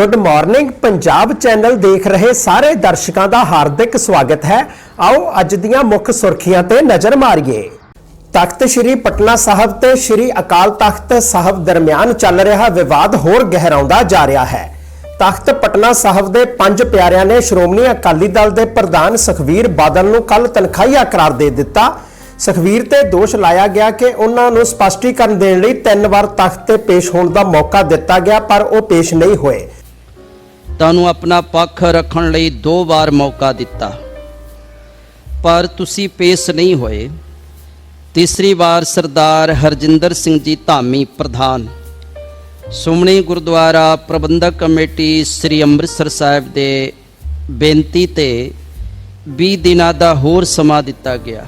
Good morning Punjab channel ਦੇਖ ਰਹੇ ਸਾਰੇ ਦਰਸ਼ਕਾਂ ਦਾ ਹਾਰਦਿਕ ਸਵਾਗਤ ਹੈ। ਆਓ ਅੱਜ ਦੀਆਂ ਮੁੱਖ ਸੁਰਖੀਆਂ ਤੇ ਨਜ਼ਰ ਮਾਰੀਏ। ਤਖਤ ਸ੍ਰੀ ਪਟਨਾ ਸਾਹਿਬ ਤੇ ਸ੍ਰੀ ਅਕਾਲ ਤਖਤ ਸਾਹਿਬ ਦਰਮਿਆਨ ਚੱਲ ਰਿਹਾ ਵਿਵਾਦ ਹੋਰ ਗਹਿਰਾਉਂਦਾ ਜਾ ਰਿਹਾ ਹੈ। ਤਖਤ ਪਟਨਾ ਸਾਹਿਬ ਦੇ ਪੰਜ ਪਿਆਰਿਆਂ ਨੇ ਸ਼੍ਰੋਮਣੀ ਅਕਾਲੀ ਦਲ ਦੇ ਪ੍ਰਧਾਨ ਸੁਖਵੀਰ ਬਾਦਲ ਨੂੰ ਕੱਲ ਤਨਖਾਹੀਆ ਕਰਾਰ ਦੇ ਦਿੱਤਾ। ਸੁਖਵੀਰ ਤੇ ਦੋਸ਼ ਲਾਇਆ ਗਿਆ ਕਿ ਉਹਨਾਂ ਨੂੰ ਸਪਸ਼ਟੀਕਰਨ ਦੇਣ ਲਈ ਤਿੰਨ ਵਾਰ ਤਖਤ ਤੇ ਪੇਸ਼ ਹੋਣ ਦਾ ਮੌਕਾ ਦਿੱਤਾ ਗਿਆ, ਪਰ ਉਹ ਪੇਸ਼ ਨਹੀਂ ਹੋਏ। ਤੁਹਾਨੂੰ ਆਪਣਾ ਪੱਖ ਰੱਖਣ ਲਈ ਦੋ ਵਾਰ ਮੌਕਾ ਦਿੱਤਾ। ਪਰ ਤੁਸੀਂ ਪੇਸ਼ ਨਹੀਂ ਹੋਏ। ਤੀਸਰੀ ਵਾਰ ਸਰਦਾਰ ਹਰਜਿੰਦਰ ਸਿੰਘ ਜੀ ਧਾਮੀ ਪ੍ਰਧਾਨ। ਸੁਮਣੀ ਗੁਰਦੁਆਰਾ ਪ੍ਰਬੰਧਕ ਕਮੇਟੀ ਸ੍ਰੀ ਅੰਮ੍ਰਿਤਸਰ ਸਾਹਿਬ ਦੇ ਬੇਨਤੀ ਤੇ 20 ਦਿਨਾਂ ਦਾ ਹੋਰ ਸਮਾਂ ਦਿੱਤਾ ਗਿਆ।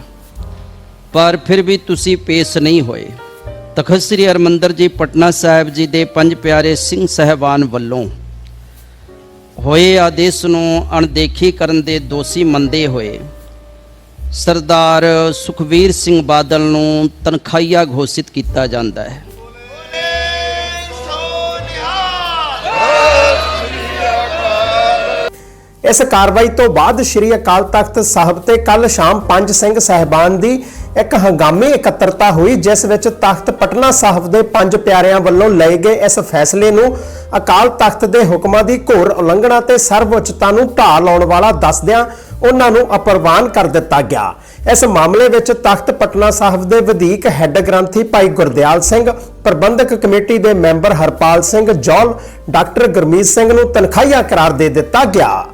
ਪਰ ਫਿਰ ਵੀ ਤੁਸੀਂ ਪੇਸ਼ ਨਹੀਂ ਹੋਏ। ਤਖਤ ਸ੍ਰੀ ਹਰਿਮੰਦਰ ਜੀ, ਪਟਨਾ ਸਾਹਿਬ ਜੀ ਦੇ ਪੰਜ ਪਿਆਰੇ ਸਿੰਘ ਸਹਿਬਾਨ ਵੱਲੋਂ ਹੋਏ ਆਦੇਸ਼ ਨੂੰ ਅਣਦੇਖੀ ਕਰਨ ਦੇ ਦੋਸ਼ੀ ਮੰਦੇ ਹੋਏ, ਸਰਦਾਰ ਸੁਖਵੀਰ ਸਿੰਘ ਬਾਦਲ ਨੂੰ ਤਨਖਾਹੀਆ ਘੋਸ਼ਿਤ ਕੀਤਾ ਜਾਂਦਾ ਹੈ। ਇਸ ਕਾਰਵਾਈ ਤੋਂ ਬਾਅਦ ਸ੍ਰੀ ਅਕਾਲ ਤਖਤ ਸਾਹਿਬ ਤੇ ਕੱਲ ਸ਼ਾਮ ਪੰਜ ਸਿੰਘ ਸਹਿਬਾਨ ਦੀ ਇੱਕ ਹੰਗਾਮੀ ਇਕੱਤਰਤਾ ਹੋਈ, ਜਿਸ ਵਿੱਚ ਤਖਤ ਪਟਨਾ ਸਾਹਿਬ ਦੇ ਪੰਜ ਪਿਆਰਿਆਂ ਵੱਲੋਂ ਲਏ ਗਏ ਇਸ ਫੈਸਲੇ ਨੂੰ ਅਕਾਲ ਤਖਤ ਦੇ ਹੁਕਮਾਂ ਦੀ ਘੋਰ ਉਲੰਘਣਾ ਤੇ ਸਰਵਉੱਚਤਾ ਨੂੰ ਢਾਹ ਲਾਉਣ ਵਾਲਾ ਦੱਸਦਿਆਂ ਉਹਨਾਂ ਨੂੰ ਅਪਰਵਾਨ ਕਰ ਦਿੱਤਾ ਗਿਆ। ਇਸ ਮਾਮਲੇ ਵਿੱਚ ਤਖਤ ਪਟਨਾ ਸਾਹਿਬ ਦੇ ਵਧੀਕ ਹੈੱਡ ਗ੍ਰੰਥੀ ਭਾਈ ਗੁਰਦਿਆਲ ਸਿੰਘ, ਪ੍ਰਬੰਧਕ ਕਮੇਟੀ ਦੇ ਮੈਂਬਰ ਹਰਪਾਲ ਸਿੰਘ ਜੌਲ, ਡਾਕਟਰ ਗੁਰਮੀਤ ਸਿੰਘ ਨੂੰ ਤਨਖਾਹੀਆ ਕਰਾਰ ਦੇ ਦਿੱਤਾ ਗਿਆ।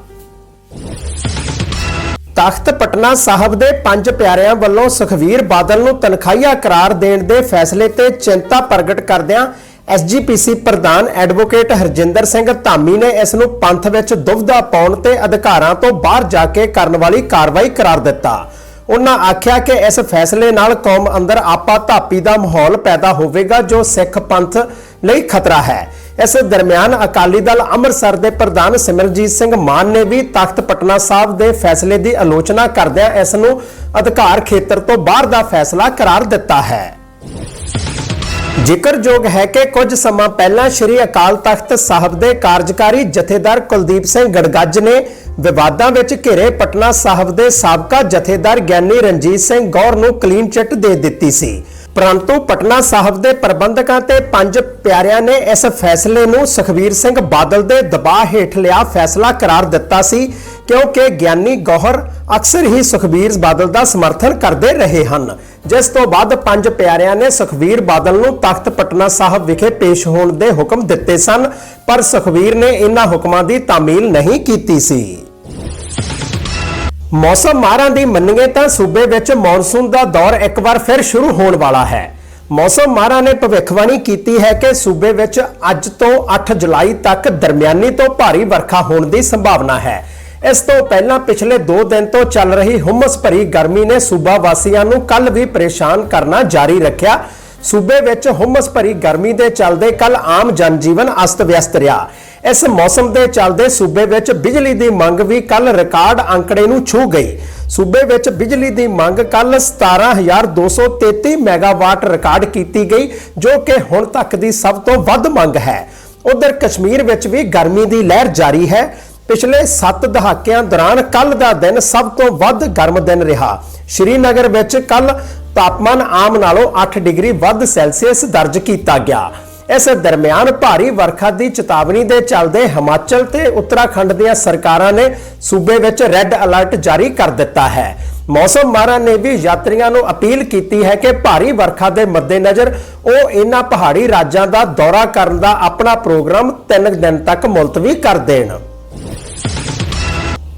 ਤਖਤ ਪਟਨਾ ਸਾਹਿਬ ਦੇ ਪੰਜ ਪਿਆਰਿਆਂ ਵੱਲੋਂ ਸੁਖਵੀਰ ਬਾਦਲ ਨੂੰ ਤਨਖਾਹੀਆ ਕਰਾਰ ਦੇਣ ਦੇ ਫੈਸਲੇ ਤੇ ਚਿੰਤਾ ਪ੍ਰਗਟ ਕਰਦਿਆਂ ਐਸਜੀਪੀਸੀ ਪ੍ਰਧਾਨ ਐਡਵੋਕੇਟ ਹਰਜਿੰਦਰ ਸਿੰਘ ਧਾਮੀ ਨੇ ਇਸ ਨੂੰ ਪੰਥ ਵਿੱਚ ਦੁਬਧਾ ਪਾਉਣ ਤੇ ਅਧਿਕਾਰਾਂ ਤੋਂ ਬਾਹਰ ਜਾ ਕੇ ਕਰਨ ਵਾਲੀ ਕਾਰਵਾਈ ਕਰਾਰ ਦਿੱਤਾ। ਉਹਨਾਂ ਆਖਿਆ ਕਿ ਇਸ ਫੈਸਲੇ ਨਾਲ ਕੌਮ ਅੰਦਰ ਆਪਾ ਧਾਪੀ ਦਾ ਮਾਹੌਲ ਪੈਦਾ ਹੋਵੇਗਾ ਜੋ ਸਿੱਖ ਪੰਥ ਲਈ ਖਤਰਾ ਹੈ। ਇਸ ਦਰਮਿਆਨ ਅਕਾਲੀ ਦਲ ਅੰਮ੍ਰਿਤਸਰ ਦੇ ਪ੍ਰਧਾਨ ਸਿਮਰਜੀਤ ਸਿੰਘ ਮਾਨ ਨੇ ਵੀ ਤਖਤ ਪਟਨਾ ਸਾਹਿਬ ਦੇ ਫੈਸਲੇ ਦੀ ਆਲੋਚਨਾ ਕਰਦਿਆਂ ਇਸ ਨੂੰ ਅਧਿਕਾਰ ਖੇਤਰ ਤੋਂ ਬਾਹਰ ਦਾ ਫੈਸਲਾ ਕਰਾਰ ਦਿੱਤਾ ਹੈ। ਜ਼ਿਕਰਯੋਗ ਹੈ ਕਿ ਕੁਝ ਸਮਾਂ ਪਹਿਲਾਂ ਸ੍ਰੀ ਅਕਾਲ ਤਖਤ ਸਾਹਿਬ ਦੇ ਕਾਰਜਕਾਰੀ ਜਥੇਦਾਰ ਕੁਲਦੀਪ ਸਿੰਘ ਗੜਗੱਜ ਨੇ ਵਿਵਾਦਾਂ ਵਿੱਚ ਘਿਰੇ ਪਟਨਾ ਸਾਹਿਬ ਦੇ ਸਾਬਕਾ ਜਥੇਦਾਰ ਗਿਆਨੀ ਰਣਜੀਤ ਸਿੰਘ ਗੌਰ ਨੂੰ ਕਲੀਨ ਚਿੱਟ ਦੇ ਦਿੱਤੀ ਸੀ। ਪਰੰਤੂ ਪਟਨਾ ਸਾਹਿਬ ਦੇ ਪ੍ਰਬੰਧਕਾਂ ਤੇ ਪੰਜ ਪਿਆਰਿਆਂ ਨੇ ਇਸ ਫੈਸਲੇ ਨੂੰ ਸੁਖਵੀਰ ਸਿੰਘ ਬਾਦਲ ਦੇ ਦਬਾਅ ਹੇਠ ਲਿਆ ਫੈਸਲਾ ਕਰਾਰ ਦਿੱਤਾ ਸੀ, ਕਿਉਂਕਿ ਗਿਆਨੀ ਗੌਹਰ ਅਕਸਰ ਹੀ ਸੁਖਵੀਰ ਬਾਦਲ ਦਾ ਸਮਰਥਨ ਕਰਦੇ ਰਹੇ ਹਨ। ਜਿਸ ਤੋਂ ਬਾਅਦ ਪੰਜ ਪਿਆਰਿਆਂ ਨੇ ਸੁਖਵੀਰ ਬਾਦਲ ਨੂੰ ਤਖਤ ਪਟਨਾ ਸਾਹਿਬ ਵਿਖੇ ਪੇਸ਼ ਹੋਣ ਦੇ ਹੁਕਮ ਦਿੱਤੇ ਸਨ, ਪਰ ਸੁਖਵੀਰ ਨੇ ਇਹਨਾਂ ਹੁਕਮਾਂ ਦੀ ਤਾਮੀਲ ਨਹੀਂ ਕੀਤੀ ਸੀ। ਮੌਸਮ ਮਾਰਾਂ ਦੀ ਮੰਨੀਏ ਤਾਂ ਸੂਬੇ ਵਿੱਚ ਮੌਨਸੂਨ ਦਾ ਦੌਰ ਇੱਕ ਵਾਰ ਫਿਰ ਸ਼ੁਰੂ ਹੋਣ ਵਾਲਾ ਹੈ। ਮੌਸਮ ਮਾਰਾਂ ਨੇ ਭਵਿੱਖਬਾਣੀ ਕੀਤੀ ਹੈ ਕਿ ਸੂਬੇ ਵਿੱਚ ਅੱਜ ਤੋਂ 8 ਜੁਲਾਈ ਤੱਕ ਦਰਮਿਆਨੀ ਤੋਂ ਭਾਰੀ ਵਰਖਾ ਹੋਣ ਦੀ ਸੰਭਾਵਨਾ ਹੈ। ਇਸ ਤੋਂ ਪਹਿਲਾਂ ਪਿਛਲੇ 2 ਦਿਨ ਤੋਂ ਚੱਲ ਰਹੀ ਹੁਮਸ ਭਰੀ ਗਰਮੀ ਨੇ ਸੂਬਾ ਵਾਸੀਆਂ ਨੂੰ ਕੱਲ ਵੀ ਪਰੇਸ਼ਾਨ ਕਰਨਾ ਜਾਰੀ ਰੱਖਿਆ। ਸੂਬੇ ਵਿੱਚ ਹੁਮਸ ਭਰੀ ਗਰਮੀ ਦੇ ਚੱਲਦੇ ਕੱਲ ਆਮ ਜਨਜੀਵਨ ਅਸਤ-ਵਿਅਸਤ ਰਿਹਾ। ਇਸ ਮੌਸਮ ਦੇ ਚੱਲਦੇ ਸੂਬੇ ਵਿੱਚ ਬਿਜਲੀ ਦੀ ਮੰਗ ਵੀ ਕੱਲ ਰਿਕਾਰਡ ਅੰਕੜੇ ਨੂੰ ਛੂ ਗਈ। ਸੂਬੇ ਵਿੱਚ ਬਿਜਲੀ ਦੀ ਮੰਗ ਕੱਲ 17233 ਮੈਗਾਵਾਟ ਰਿਕਾਰਡ ਕੀਤੀ ਗਈ, ਜੋ ਕਿ ਹੁਣ ਤੱਕ ਦੀ ਸਭ ਤੋਂ ਵੱਧ ਮੰਗ ਹੈ। ਉਧਰ ਕਸ਼ਮੀਰ ਵਿੱਚ ਵੀ ਗਰਮੀ ਦੀ ਲਹਿਰ ਜਾਰੀ ਹੈ। ਪਿਛਲੇ 7 ਦਹਾਕਿਆਂ ਦੌਰਾਨ ਕੱਲ ਦਾ ਦਿਨ ਸਭ ਤੋਂ ਵੱਧ ਗਰਮ ਦਿਨ ਰਿਹਾ। ਸ਼੍ਰੀਨਗਰ ਵਿੱਚ ਕੱਲ ਤਾਪਮਾਨ ਆਮ ਨਾਲੋਂ 8 ਡਿਗਰੀ ਵੱਧ ਸੈਲਸੀਅਸ ਦਰਜ ਕੀਤਾ ਗਿਆ। ਇਸ ਦਰਮਿਆਨ ਭਾਰੀ ਵਰਖਾ ਦੀ ਚੇਤਾਵਨੀ ਦੇ ਚੱਲਦੇ ਹਿਮਾਚਲ ਤੇ ਉੱਤਰਾਖੰਡ ਦੀਆਂ ਸਰਕਾਰਾਂ ਨੇ ਸੂਬੇ ਵਿੱਚ ਰੈੱਡ ਅਲਰਟ ਜਾਰੀ ਕਰ ਦਿੱਤਾ ਹੈ। ਮੌਸਮ ਮਾਹਰਾਂ ਨੇ ਵੀ ਯਾਤਰੀਆਂ ਨੂੰ ਅਪੀਲ ਕੀਤੀ ਹੈ ਕਿ ਭਾਰੀ ਵਰਖਾ ਦੇ ਮੱਦੇਨਜ਼ਰ ਉਹ ਇਹਨਾਂ ਪਹਾੜੀ ਰਾਜਾਂ ਦਾ ਦੌਰਾ ਕਰਨ ਦਾ ਆਪਣਾ ਪ੍ਰੋਗਰਾਮ 3 ਦਿਨ ਤੱਕ ਮੁਲਤਵੀ ਕਰ ਦੇਣ।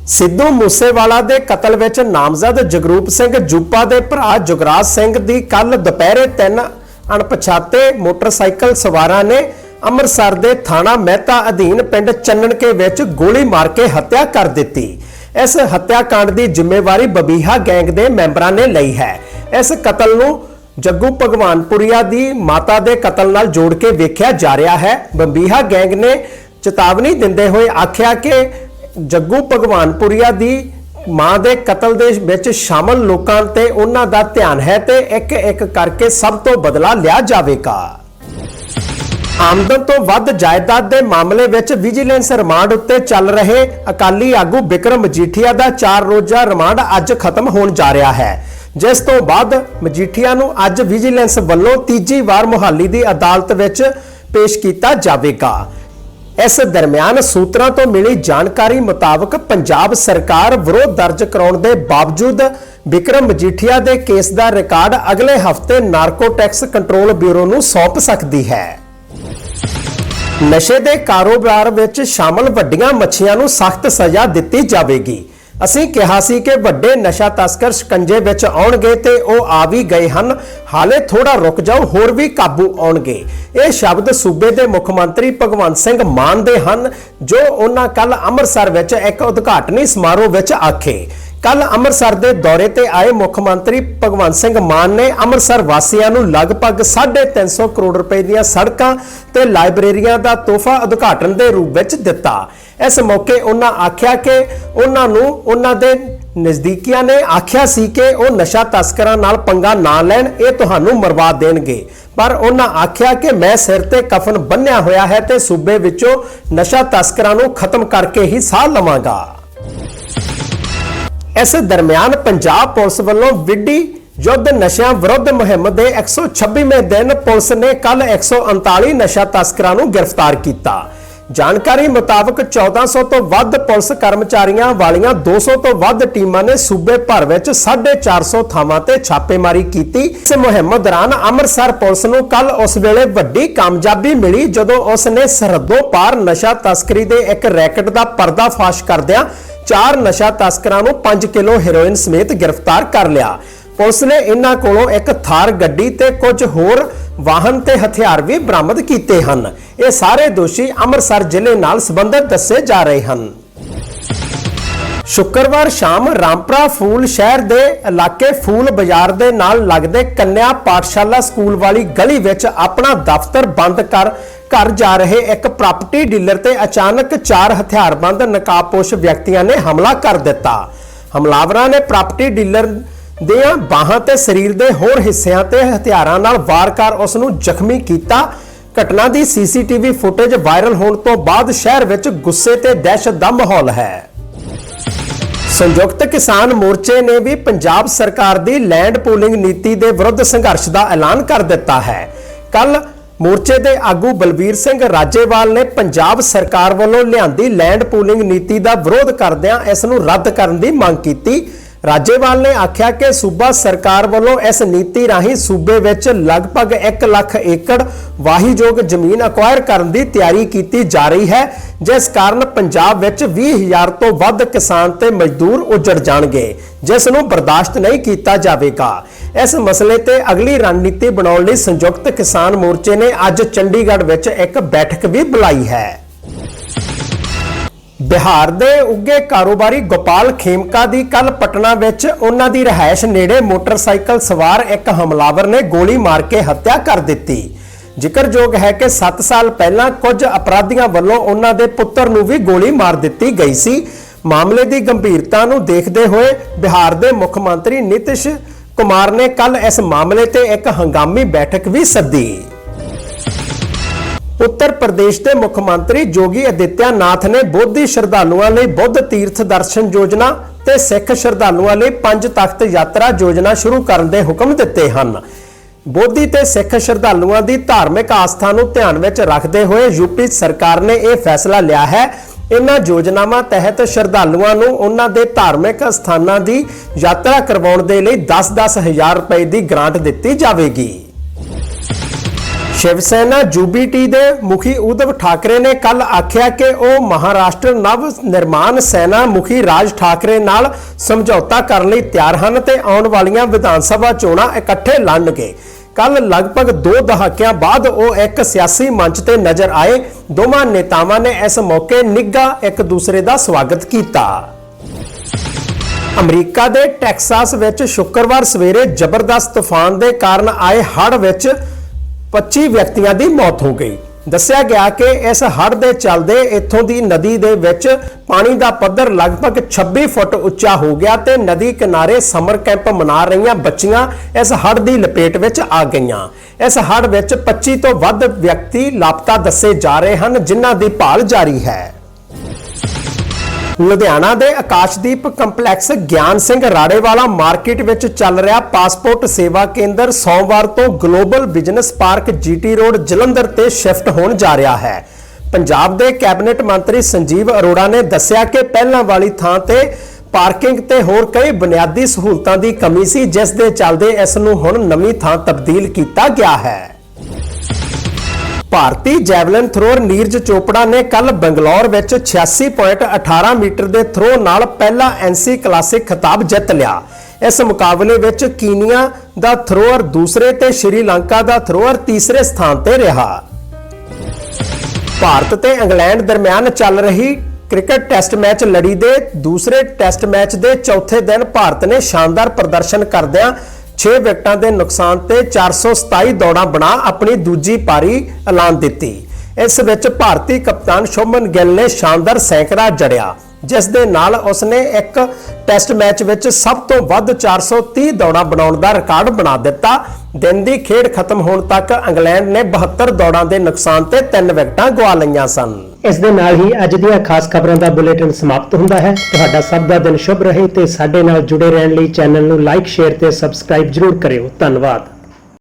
ਸਿੱਧੂ ਮੂਸੇਵਾਲਾ ਦੇ ਕਤਲ ਵਿੱਚ ਨਾਮਜ਼ਦ ਜਗਰੂਪ ਸਿੰਘ ਜੂਪਾ ਦੇ ਭਰਾ ਜੁਗਰਾਜ ਸਿੰਘ ਦੀ ਕੱਲ ਦੁਪਹਿਰੇ ਤਿੰਨ ਅਣਪਛਾਤੇ ਮੋਟਰਸਾਈਕਲ ਸਵਾਰਾਂ ਨੇ ਅੰਮ੍ਰਿਤਸਰ ਦੇ ਥਾਣਾ ਮਹਿਤਾ ਅਧੀਨ ਪਿੰਡ ਚੰਨਣਕੇ ਵਿੱਚ ਗੋਲੀ ਮਾਰ ਕੇ ਹੱਤਿਆ ਕਰ ਦਿੱਤੀ। ਇਸ ਹੱਤਿਆਕਾਂਡ ਦੀ ਜ਼ਿੰਮੇਵਾਰੀ ਬਬੀਹਾ ਗੈਂਗ ਦੇ ਮੈਂਬਰਾਂ ਨੇ ਲਈ ਹੈ। ਇਸ ਕਤਲ ਨੂੰ ਜੱਗੂ ਭਗਵਾਨਪੁਰੀਆ ਦੀ ਮਾਤਾ ਦੇ ਕਤਲ ਨਾਲ ਜੋੜ ਕੇ ਵੇਖਿਆ ਜਾ ਰਿਹਾ ਹੈ। ਬੰਬੀਹਾ ਗੈਂਗ ਨੇ ਚੇਤਾਵਨੀ ਦਿੰਦੇ ਹੋਏ ਆਖਿਆ ਕਿ ਜੱਗੂ ਭਗਵਾਨਪੁਰੀਆ ਦੀ ਮਾਂ ਦੇ ਕਤਲ ਦੇ ਵਿੱਚ ਸ਼ਾਮਲ ਲੋਕਾਂ ਤੇ ਉਹਨਾਂ ਦਾ ਧਿਆਨ ਹੈ ਤੇ ਇੱਕ ਇੱਕ ਕਰਕੇ ਸਭ ਤੋਂ ਬਦਲਾ ਲਿਆ ਜਾਵੇਗਾ। ਆਮਦਨ ਤੋਂ ਵੱਧ ਜਾਇਦਾਦ ਦੇ ਮਾਮਲੇ ਵਿੱਚ ਵਿਜੀਲੈਂਸ ਰਿਮਾਂਡ ਉੱਤੇ ਚੱਲ ਰਹੇ ਅਕਾਲੀ ਆਗੂ ਬਿਕਰਮ ਮਜੀਠੀਆ ਦਾ 4 ਰੋਜ਼ਾ ਰਿਮਾਂਡ ਅੱਜ ਖਤਮ ਹੋਣ ਜਾ ਰਿਹਾ ਹੈ। ਜਿਸ ਤੋਂ ਬਾਅਦ ਮਜੀਠੀਆ ਨੂੰ ਅੱਜ ਵਿਜੀਲੈਂਸ ਵੱਲੋਂ ਤੀਜੀ ਵਾਰ ਮੁਹਾਲੀ ਦੀ ਅਦਾਲਤ ਵਿੱਚ ਪੇਸ਼ ਕੀਤਾ ਜਾਵੇਗਾ। ਇਸ ਦਰਮਿਆਨ ਸੂਤਰਾਂ ਤੋਂ ਮਿਲੀ ਜਾਣਕਾਰੀ ਮੁਤਾਬਕ ਪੰਜਾਬ ਸਰਕਾਰ ਵਿਰੋਧ ਦਰਜ ਕਰਾਉਣ ਦੇ ਬਾਵਜੂਦ ਵਿਕਰਮ ਮਜੀਠੀਆ ਦੇ ਕੇਸ ਦਾ ਰਿਕਾਰਡ ਅਗਲੇ ਹਫ਼ਤੇ ਨਾਰਕੋਟੈਕਸ ਕੰਟਰੋਲ ਬਿਊਰੋ ਨੂੰ ਸੌਂਪ ਸਕਦੀ ਹੈ। ਨਸ਼ੇ ਦੇ ਕਾਰੋਬਾਰ ਵਿੱਚ ਸ਼ਾਮਲ ਵੱਡੀਆਂ ਮੱਛੀਆਂ ਨੂੰ ਸਖਤ ਸਜ਼ਾ ਦਿੱਤੀ ਜਾਵੇਗੀ। ਅਸੀਂ ਕਿਹਾ ਸੀ ਕਿ ਵੱਡੇ ਨਸ਼ਾ ਤਸਕਰ ਸ਼ਿਕੰਜੇ ਵਿੱਚ ਆਉਣਗੇ ਤੇ ਉਹ ਆ ਵੀ ਗਏ ਹਨ। ਹਾਲੇ ਥੋੜਾ ਰੁਕ ਜਾਓ, ਹੋਰ ਵੀ ਕਾਬੂ ਆਉਣਗੇ। ਇਹ ਸ਼ਬਦ ਸੂਬੇ ਦੇ ਮੁੱਖ ਮੰਤਰੀ ਭਗਵੰਤ ਸਿੰਘ ਮਾਨ ਦੇ ਹਨ, ਜੋ ਉਹਨਾਂ ਕੱਲ ਅੰਮ੍ਰਿਤਸਰ ਵਿੱਚ ਇੱਕ ਉਦਘਾਟਨੀ ਸਮਾਰੋਹ ਵਿੱਚ ਆਖੇ। ਕੱਲ ਅੰਮ੍ਰਿਤਸਰ ਦੇ ਦੌਰੇ ਤੇ ਆਏ ਮੁੱਖ ਮੰਤਰੀ ਭਗਵੰਤ ਸਿੰਘ ਮਾਨ ਨੇ ਅੰਮ੍ਰਿਤਸਰ ਵਾਸੀਆਂ ਨੂੰ ਲਗਭਗ 350 ਕਰੋੜ ਰੁਪਏ ਦੀਆਂ ਸੜਕਾਂ ਤੇ ਲਾਇਬ੍ਰੇਰੀਆਂ ਦਾ ਤੋਹਫਾ ਉਦਘਾਟਨ ਦੇ ਰੂਪ ਵਿੱਚ ਦਿੱਤਾ। ਇਸ ਮੌਕੇ ਉਹਨਾਂ ਆਖਿਆ ਕਿ ਉਹਨਾਂ ਨੂੰ ਉਹਨਾਂ ਦੇ ਨਜ਼ਦੀਕੀਆਂ ਨੇ ਆਖਿਆ ਸੀ ਕਿ ਉਹ ਨਸ਼ਾ ਤਸਕਰਾਂ ਨਾਲ ਪੰਗਾ ਨਾ ਲੈਣ, ਇਹ ਤੁਹਾਨੂੰ ਮਰਵਾ ਦੇਣਗੇ। ਪਰ ਉਹਨਾਂ ਆਖਿਆ ਕਿ ਮੈਂ ਸਿਰ ਤੇ ਕਫਨ ਬੰਨਿਆ ਹੋਇਆ ਹੈ ਤੇ ਸੂਬੇ ਵਿੱਚੋਂ ਨਸ਼ਾ ਤਸਕਰਾਂ ਨੂੰ ਖਤਮ ਕਰਕੇ ਹੀ ਸਾਹ ਲਵਾਂਗਾ। ਇਸ ਦਰਮਿਆਨ ਪੰਜਾਬ ਪੁਲਿਸ ਵੱਲੋਂ ਵਿੱਢੀ ਯੁੱਧ ਨਸ਼ਿਆਂ ਵਿਰੁੱਧ ਮੁਹਿੰਮ ਦੇ 126ਵੇਂ ਦਿਨ ਪੁਲਿਸ ਨੇ ਕੱਲ 139 ਨਸ਼ਾ ਤਸਕਰਾਂ ਨੂੰ ਗ੍ਰਿਫਤਾਰ ਕੀਤਾ। ਜਾਣਕਾਰੀ ਮੁਤਾਬਕ 1400 ਤੋਂ ਵੱਧ ਪੁਲਿਸ ਕਰਮਚਾਰੀਆਂ ਵਾਲੀਆਂ 200 ਤੋਂ ਵੱਧ ਟੀਮਾਂ ਨੇ ਸੂਬੇ ਭਰ ਵਿੱਚ 450 ਥਾਵਾਂ ਤੇ ਛਾਪੇਮਾਰੀ ਕੀਤੀ। ਇਸ ਮੁਹਿੰਮ ਦੌਰਾਨ ਅੰਮ੍ਰਿਤਸਰ ਪੁਲਿਸ ਨੂੰ ਕੱਲ ਉਸ ਵੇਲੇ ਵੱਡੀ ਕਾਮਯਾਬੀ ਮਿਲੀ ਜਦੋਂ ਉਸ ਨੇ ਸਰਹੱਦੋਂ ਪਾਰ ਨਸ਼ਾ ਤਸਕਰੀ ਦੇ ਇੱਕ ਰੈਕਟ ਦਾ ਪਰਦਾਫਾਸ਼ ਕਰਦਿਆਂ ਚਾਰ ਨਸ਼ਾ ਤਸਕਰਾਂ ਨੂੰ 5 ਕਿਲੋ ਹੈਰੋਇਨ ਸਮੇਤ ਗ੍ਰਿਫਤਾਰ ਕਰ ਲਿਆ। ਪੁਲਿਸ ਨੇ ਇਹਨਾਂ ਕੋਲੋਂ ਇੱਕ ਥਾਰ ਗੱਡੀ ਤੇ ਕੁਝ ਹੋਰ ਵਾਹਨ ਤੇ ਹਥਿਆਰ ਵੀ ਬਰਾਮਦ ਕੀਤੇ ਹਨ। ਇਹ ਸਾਰੇ ਦੋਸ਼ੀ ਅੰਮ੍ਰਿਤਸਰ ਜ਼ਿਲ੍ਹੇ ਨਾਲ ਸੰਬੰਧਿਤ ਦੱਸੇ ਜਾ ਰਹੇ ਹਨ। ਸ਼ੁੱਕਰਵਾਰ ਸ਼ਾਮ ਰਾਮਪਰਾ ਫੂਲ ਸ਼ਹਿਰ ਦੇ ਇਲਾਕੇ ਫੂਲ ਬਾਜ਼ਾਰ ਦੇ ਨਾਲ ਲੱਗਦੇ ਕੰਨਿਆ ਪਾਠਸ਼ਾਲਾ ਸਕੂਲ ਵਾਲੀ ਗਲੀ ਵਿੱਚ ਆਪਣਾ ਦਫ਼ਤਰ ਬੰਦ ਕਰ ਘਰ ਜਾ ਰਹੇ ਇੱਕ ਪ੍ਰਾਪਰਟੀ ਡੀਲਰ ਤੇ ਅਚਾਨਕ ਚਾਰ ਹਥਿਆਰਬੰਦ ਨਕਾਬਪੋਸ਼ ਵਿਅਕਤੀਆਂ ਨੇ ਹਮਲਾ ਕਰ ਦਿੱਤਾ। ਹਮਲਾਵਰਾਂ ਨੇ ਪ੍ਰਾਪਰਟੀ ਡੀਲਰ ਦੀਆਂ ਬਾਹਾਂ ਤੇ ਸਰੀਰ ਦੇ ਹੋਰ ਹਿੱਸਿਆਂ ਤੇ ਹਥਿਆਰਾਂ ਨਾਲ ਵਾਰ ਕਰ ਉਸ ਨੂੰ ਜ਼ਖਮੀ ਕੀਤਾ। ਘਟਨਾ ਦੀ ਸੀਸੀਟੀਵੀ ਫੁਟੇਜ ਵਾਇਰਲ ਹੋਣ ਤੋਂ ਬਾਅਦ ਸ਼ਹਿਰ ਵਿੱਚ ਗੁੱਸੇ ਤੇ ਦਹਿਸ਼ਤ ਦਾ ਮਾਹੌਲ ਹੈ। ਸੰਯੁਕਤ ਕਿਸਾਨ ਮੋਰਚੇ ਨੇ ਵੀ ਪੰਜਾਬ ਸਰਕਾਰ ਦੀ ਲੈਂਡ ਪੂਲਿੰਗ ਨੀਤੀ ਦੇ ਵਿਰੁੱਧ ਸੰਘਰਸ਼ ਦਾ ਐਲਾਨ ਕਰ ਦਿੱਤਾ ਹੈ। ਕੱਲ ਮੋਰਚੇ ਦੇ ਆਗੂ ਬਲਬੀਰ ਸਿੰਘ ਰਾਜੇਵਾਲ ਨੇ ਪੰਜਾਬ ਸਰਕਾਰ ਵੱਲੋਂ ਲਿਆਂਦੀ ਲੈਂਡ ਪੂਲਿੰਗ ਨੀਤੀ ਦਾ ਵਿਰੋਧ ਕਰਦਿਆਂ ਇਸ ਨੂੰ ਰੱਦ ਕਰਨ ਦੀ ਮੰਗ ਕੀਤੀ। ਰਾਜੇਵਾਲ ਨੇ ਆਖਿਆ ਕਿ ਸੂਬਾ ਸਰਕਾਰ ਵੱਲੋਂ ਇਸ ਨੀਤੀ ਰਾਹੀਂ ਸੂਬੇ ਵਿੱਚ ਲਗਭਗ 1 ਲੱਖ ਏਕੜ ਵਾਹੀਯੋਗ ਜ਼ਮੀਨ ਅਕਵਾਇਰ ਕਰਨ ਦੀ ਤਿਆਰੀ ਕੀਤੀ ਜਾ ਰਹੀ ਹੈ, ਜਿਸ ਕਾਰਨ ਪੰਜਾਬ ਵਿੱਚ 20000 ਤੋਂ ਵੱਧ ਕਿਸਾਨ ਤੇ ਮਜ਼ਦੂਰ ਉਜੜ ਜਾਣਗੇ, ਜਿਸ ਨੂੰ ਬਰਦਾਸ਼ਤ ਨਹੀਂ ਕੀਤਾ ਜਾਵੇਗਾ। ਇਸ ਮਸਲੇ ਤੇ ਅਗਲੀ ਰਣਨੀਤੀ ਬਣਾਉਣ ਲਈ ਸੰਯੁਕਤ ਕਿਸਾਨ ਮੋਰਚੇ ਨੇ ਅੱਜ ਚੰਡੀਗੜ੍ਹ ਵਿੱਚ ਇੱਕ ਬੈਠਕ ਵੀ ਬੁਲਾਈ ਹੈ। ਬਿਹਾਰ ਦੇ ਉੱਗੇ ਕਾਰੋਬਾਰੀ ਗੋਪਾਲ ਖੇਮਕਾ ਦੀ ਕੱਲ ਪਟਨਾ ਵਿੱਚ ਉਹਨਾਂ ਦੀ ਰਹਿائش ਨੇੜੇ ਮੋਟਰਸਾਈਕਲ ਸਵਾਰ ਇੱਕ ਹਮਲਾਵਰ ਨੇ ਗੋਲੀ ਮਾਰ ਕੇ ਹੱਤਿਆ ਕਰ ਦਿੱਤੀ। ਜ਼ਿਕਰਯੋਗ ਹੈ ਕਿ 7 ਸਾਲ ਪਹਿਲਾਂ ਕੁਝ ਅਪਰਾਧੀਆਂ ਵੱਲੋਂ ਉਹਨਾਂ ਦੇ ਪੁੱਤਰ ਨੂੰ ਵੀ ਗੋਲੀ ਮਾਰ ਦਿੱਤੀ ਗਈ ਸੀ। ਮਾਮਲੇ ਦੀ ਗੰਭੀਰਤਾ ਨੂੰ ਦੇਖਦੇ ਹੋਏ ਬਿਹਾਰ ਦੇ ਮੁੱਖ ਮੰਤਰੀ ਨਿਤਿਸ਼ ਕੁਮਾਰ ਨੇ ਕੱਲ ਇਸ ਮਾਮਲੇ ਤੇ ਇੱਕ ਹੰਗਾਮੀ ਬੈਠਕ ਵੀ ਸੱਦੀ। ਉੱਤਰ ਪ੍ਰਦੇਸ਼ ਦੇ ਮੁੱਖ ਮੰਤਰੀ ਜੋਗੀ ਅਦਿੱਤਿਆ ਨਾਥ ਨੇ ਬੋਧੀ ਸ਼ਰਧਾਲੂਆਂ ਲਈ ਬੁੱਧ ਤੀਰਥ ਦਰਸ਼ਨ ਯੋਜਨਾ ਤੇ ਸਿੱਖ ਸ਼ਰਧਾਲੂਆਂ ਲਈ ਪੰਜ ਤਖਤ ਯਾਤਰਾ ਯੋਜਨਾ ਸ਼ੁਰੂ ਕਰਨ ਦੇ ਹੁਕਮ ਦਿੱਤੇ ਹਨ। ਬੋਧੀ ਤੇ ਸਿੱਖ ਸ਼ਰਧਾਲੂਆਂ ਦੀ ਧਾਰਮਿਕ ਆਸਥਾ ਨੂੰ ਧਿਆਨ ਵਿੱਚ ਰੱਖਦੇ ਹੋਏ ਯੂਪੀ ਸਰਕਾਰ ਨੇ ਇਹ ਫੈਸਲਾ ਲਿਆ ਹੈ। ਇਨ੍ਹਾਂ ਯੋਜਨਾਵਾਂ ਤਹਿਤ ਸ਼ਰਧਾਲੂਆਂ ਨੂੰ ਉਹਨਾਂ ਦੇ ਧਾਰਮਿਕ ਸਥਾਨਾਂ ਦੀ ਯਾਤਰਾ ਕਰਵਾਉਣ ਦੇ ਲਈ 10-10 ਹਜ਼ਾਰ ਰੁਪਏ ਦੀ ਗ੍ਰਾਂਟ ਦਿੱਤੀ ਜਾਵੇਗੀ। ਸ਼ਿਵ ਸੈਨਾ ਯੂਬੀਟੀ ਦੇ ਮੁਖੀ ਉਦਵ ਠਾਕਰੇ ਨੇ ਕੱਲ ਆਖਿਆ ਕਿ ਉਹ ਮਹਾਰਾਸ਼ਟਰ ਨਵ ਨਿਰਮਾਣ ਸੈਨਾ ਮੁਖੀ ਰਾਜ ਠਾਕਰੇ ਨਾਲ ਸਮਝੌਤਾ ਕਰਨ ਲਈ ਤਿਆਰ ਹਨ ਤੇ ਆਉਣ ਵਾਲੀਆਂ ਵਿਧਾਨ ਸਭਾ ਚੋਣਾਂ ਇਕੱਠੇ ਲੜਨਗੇ। ਕੱਲ ਲਗਭਗ 2 ਦਹਾਕਿਆਂ ਬਾਅਦ ਉਹ ਇੱਕ ਸਿਆਸੀ ਮੰਚ ਤੇ ਨਜ਼ਰ ਆਏ। ਦੋਵਾਂ ਨੇਤਾਵਾਂ ਨੇ ਇਸ ਮੌਕੇ ਨਿੱਘਾ ਇੱਕ ਦੂਸਰੇ ਦਾ ਸਵਾਗਤ ਕੀਤਾ। ਅਮਰੀਕਾ ਦੇ ਟੈਕਸਾਸ ਵਿੱਚ ਸ਼ੁੱਕਰਵਾਰ ਸਵੇਰੇ ਜ਼ਬਰਦਸਤ ਤੂਫਾਨ ਦੇ ਕਾਰਨ ਆਏ ਹੜ੍ਹ ਵਿੱਚ 25 ਵਿਅਕਤੀਆਂ ਦੀ ਮੌਤ ਹੋ ਗਈ। ਦੱਸਿਆ ਗਿਆ ਕਿ ਇਸ ਹੜ੍ਹ ਦੇ ਚੱਲਦੇ ਇੱਥੋਂ ਦੀ ਨਦੀ ਦੇ ਵਿੱਚ ਪਾਣੀ ਦਾ ਪੱਧਰ ਲਗਭਗ 26 ਫੁੱਟ ਉੱਚਾ ਹੋ ਗਿਆ ਤੇ ਨਦੀ ਕਿਨਾਰੇ ਸਮਰ ਕੈਂਪ ਮਨਾ ਰਹੀਆਂ ਬੱਚੀਆਂ ਇਸ ਹੜ੍ਹ ਦੀ ਲਪੇਟ ਵਿੱਚ ਆ ਗਈਆਂ। ਇਸ ਹੜ੍ਹ ਵਿੱਚ 25 ਤੋਂ ਵੱਧ ਵਿਅਕਤੀ ਲਾਪਤਾ ਦੱਸੇ ਜਾ ਰਹੇ ਹਨ, ਜਿਨ੍ਹਾਂ ਦੀ ਭਾਲ ਜਾਰੀ ਹੈ। ਲੁਧਿਆਣਾ ਦੇ ਆਕਾਸ਼ਦੀਪ ਕੰਪਲੈਕਸ ਗਿਆਨ ਸਿੰਘ ਰਾੜੇਵਾਲਾ ਮਾਰਕੀਟ ਵਿੱਚ ਚੱਲ ਰਿਹਾ ਪਾਸਪੋਰਟ ਸੇਵਾ ਕੇਂਦਰ ਸੋਮਵਾਰ ਤੋਂ global business park GT road Jalandhar ਤੇ ਸ਼ਿਫਟ ਹੋਣ ਜਾ ਰਿਹਾ ਹੈ। ਪੰਜਾਬ ਦੇ ਕੈਬਨਿਟ ਮੰਤਰੀ ਸੰਜੀਵ ਅਰੋੜਾ ਨੇ ਦੱਸਿਆ ਕਿ ਪਹਿਲਾਂ ਵਾਲੀ ਥਾਂ ਤੇ ਪਾਰਕਿੰਗ ਤੇ ਹੋਰ ਕਈ ਬੁਨਿਆਦੀ ਸਹੂਲਤਾਂ ਦੀ ਕਮੀ ਸੀ, ਜਿਸ ਦੇ ਚੱਲਦੇ ਇਸ ਨੂੰ ਹੁਣ ਨਵੀਂ ਥਾਂ ਤਬਦੀਲ ਕੀਤਾ ਗਿਆ ਹੈ। ਭਾਰਤੀ ਜੈਵਲਿਨ ਥਰੋਅਰ ਨੀਰਜ ਚੋਪੜਾ ਨੇ ਕੱਲ ਬੰਗਲੌਰ ਵਿੱਚ 86.18 ਮੀਟਰ ਦੇ ਥਰੋ ਨਾਲ ਪਹਿਲਾ ਐਨਸੀ ਕਲਾਸਿਕ ਖਿਤਾਬ ਜਿੱਤ ਲਿਆ। ਇਸ ਮੁਕਾਬਲੇ ਵਿੱਚ ਕੀਨੀਆ ਦਾ ਥਰੋਅਰ ਦੂਸਰੇ ਤੇ ਸ਼੍ਰੀਲੰਕਾ ਦਾ ਥਰੋਅਰ ਤੀਸਰੇ ਸਥਾਨ ਤੇ ਰਿਹਾ। ਭਾਰਤ ਤੇ ਇੰਗਲੈਂਡ ਦਰਮਿਆਨ ਚੱਲ ਰਹੀ ਕ੍ਰਿਕਟ ਟੈਸਟ ਮੈਚ ਲੜੀ ਦੇ ਦੂਸਰੇ ਟੈਸਟ ਮੈਚ ਦੇ ਚੌਥੇ ਦਿਨ ਭਾਰਤ ਨੇ ਸ਼ਾਨਦਾਰ ਪ੍ਰਦਰਸ਼ਨ ਕਰਦਿਆਂ 6 ਵਿਕਟਾਂ ਦੇ ਨੁਕਸਾਨ ਤੇ 427 ਦੌੜਾਂ ਬਣਾ ਆਪਣੀ ਦੂਜੀ ਪਾਰੀ ਐਲਾਨ ਦਿੱਤੀ। ਇਸ ਵਿੱਚ ਭਾਰਤੀ ਕਪਤਾਨ ਸ਼ੁਭਮਨ ਗਿੱਲ ਨੇ ਸ਼ਾਨਦਾਰ ਸੈਂਕੜਾ ਜੜਿਆ, ਜਿਸ ਦੇ ਨਾਲ ਉਸਨੇ ਇੱਕ ਟੈਸਟ ਮੈਚ ਵਿੱਚ ਸਭ ਤੋਂ ਵੱਧ 430 ਦੌੜਾਂ ਬਣਾਉਣ ਦਾ ਰਿਕਾਰਡ ਬਣਾ ਦਿੱਤਾ ਦਿਨ ਦੀ ਖੇਡ ਖਤਮ ਹੋਣ ਤੱਕ ਇੰਗਲੈਂਡ ਨੇ 72 ਦੌੜਾਂ ਦੇ ਨੁਕਸਾਨ ਤੇ 3 ਵਿਕਟਾਂ ਗਵਾ ਲਈਆਂ ਸਨ। ਇਸ ਦੇ ਨਾਲ ਹੀ ਅੱਜ ਦੀਆਂ ਖਾਸ ਖਬਰਾਂ ਦਾ ਬੁਲੇਟਿਨ ਸਮਾਪਤ ਹੁੰਦਾ ਹੈ। ਤੁਹਾਡਾ ਸਭ ਦਾ ਦਿਨ ਸ਼ੁਭ ਰਹੇ ਤੇ ਸਾਡੇ ਨਾਲ ਜੁੜੇ ਰਹਿਣ ਲਈ ਚੈਨਲ ਨੂੰ ਲਾਈਕ, ਸ਼ੇਅਰ ਤੇ ਸਬਸਕ੍ਰਾਈਬ ਜਰੂਰ ਕਰਿਓ। ਧੰਨਵਾਦ।